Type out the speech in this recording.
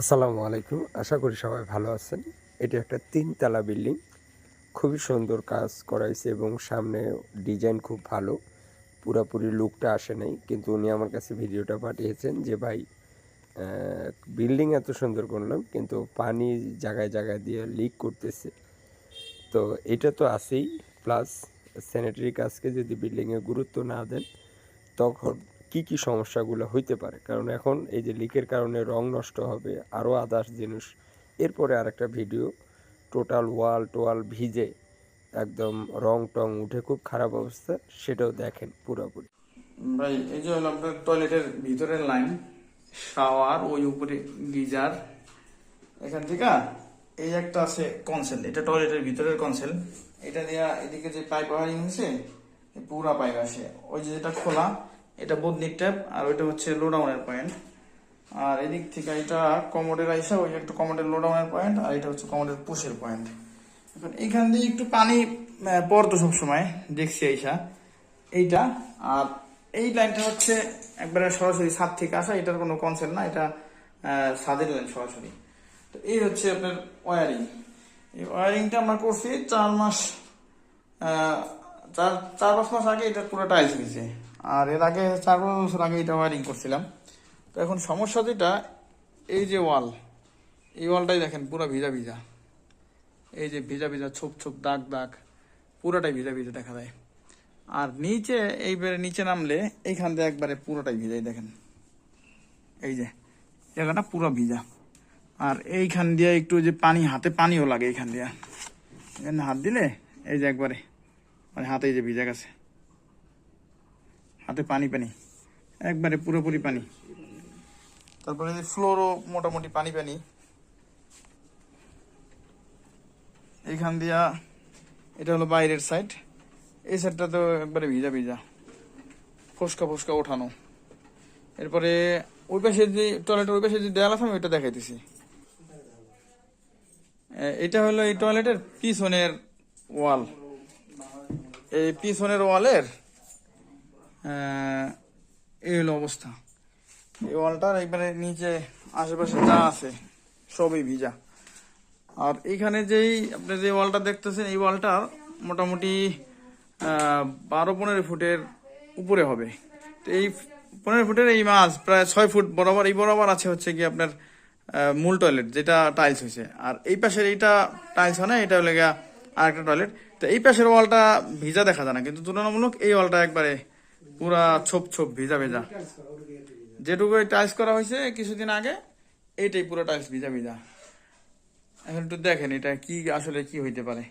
আসসালামু আলাইকুম। আশা করি সবাই ভালো আছেন। এটি একটা তিনতলা বিল্ডিং। খুবই সুন্দর কাজ করা হয়েছে এবং সামনে ডিজাইন খুব ভালো। পুরাপুরি লুকটা আসে নাই, কিন্তু উনি আমার কাছে ভিডিওটা পাঠিয়েছেন যে, ভাই বিল্ডিং এত সুন্দর করলাম, কিন্তু পানি জায়গায় জায়গায় দিয়ে লিক করতেছে। তো এটা তো আছেই। প্লাস স্যানিটারি কাজকে যদি বিল্ডিংয়ে গুরুত্ব না দেন, তখন কি কি সমস্যাগুলো হইতে পারে? কারণ এখন এই যে লিকের কারণে রং নষ্ট হবে, আরও আদার্স জিনিস। এরপরে আরেকটা ভিডিও টোটাল ওয়াল টোয়াল ভিজে একদম রং টং উঠে খুব খারাপ অবস্থা, সেটাও দেখেন পুরোপুরি। ভাই, এই যে হলো আপনার টয়লেটের ভিতরের লাইন শাওয়ার ওই উপরে গিজার এখান থেকে এই একটা আছে কনসেল এটা টয়লেটের ভিতরের কনসেল এটা দিয়া এদিকে যে পাইপ ওয়ারিং হয়েছে পুরা পাইপ আসে। ওই যে যেটা খোলা এটা বদনির ট্যাপ, আর ওইটা হচ্ছে লোডাউনের পয়েন্ট আর এদিক থেকে এটা কমোডের আইসা, ওই একটা কমোডের লোডাউনের পয়েন্ট আর এটা হচ্ছে কমোডের পুশের পয়েন্ট এখন এখান দিয়ে একটু পানি পড়তো সবসময়, দেখছি আইসা। এইটা, আর এই লাইনটা হচ্ছে একবারে সরাসরি ছাদ থেকে আসা, এটার কোনো কনসেপ্ট না, এটা ছাদের লাইন সরাসরি। তো এই হচ্ছে আপনার ওয়ারিং এই ওয়ারিংটা আমরা করছি চার মাস চার চার পাঁচ মাস আগে এটা পুরো টাইলস হয়েছে আর এর আগে চার বছর আগে এটা ওয়ারিং করছিলাম। তো এখন সমস্যা যেটা, এই যে ওয়াল এই ওয়ালটাই দেখেন পুরো ভিজা ভিজা। এই যে ভিজা ভিজা, ছোপ ছোপ, দাগ দাগ, পুরোটাই ভিজা ভিজা দেখা যায়। আর নিচে, এইবারে নিচে নামলে এইখান দিয়ে একবারে পুরোটাই ভিজাই দেখেন। এই যে, জায়গাটা পুরো ভিজা। আর এইখান দিয়ে একটু যে পানি, হাতে পানিও লাগে এইখান দিয়ে। এখানে হাত দিলে, এই যে একবারে মানে হাতে যে ভিজা গেছে। হাতে পানি পানি। একবারে পুরোপুরি পানি। তারপরে ফ্লোরও মোটামুটি পানি পানি। এইখান দিয়া এটা হলো বাইরের সাইড এই সাইডটা তো একবারে ভিজা ভিজা। ফসকা ফসকা ওঠানো। এরপরে ওই পাশে যে টয়লেটের ওই পাশে যে দেয়াল আছে, আমি ওইটা দেখাইতেছি। এটা হলো এই টয়লেটের পিছনের ওয়াল এই পিছনের ওয়ালের এই হলো অবস্থা। এই ওয়ালটার একবারে নিচে আশেপাশে যা আছে, সবই ভিজা। আর এইখানে যেই আপনি যে ওয়ালটা দেখতেছেন, এই ওয়ালটা মোটামুটি বারো পনেরো ফুটের উপরে হবে। তো এই পনেরো ফুটের এই মাছ প্রায় ছয় ফুট বরাবর, এই বরাবর আছে হচ্ছে কি আপনার মূল টয়লেট যেটা টাইলস হয়েছে। আর এই পাশের এইটা টাইলস হয় না, এটা হলে গিয়া আরেকটা টয়লেট তো এই পাশের ওয়ালটা ভিজা দেখা যায় না, কিন্তু তুলনামূলক এই ওয়ালটা একবারে পুরা ছোপ ছোপ ভিজা ভিজা। যেটুকু টাইলস করা হয়েছে কিছুদিন আগে, এইটাই পুরো টাইলস ভিজা ভিজা। এখন একটু দেখেন এটা কি আসলে কি হইতে পারে।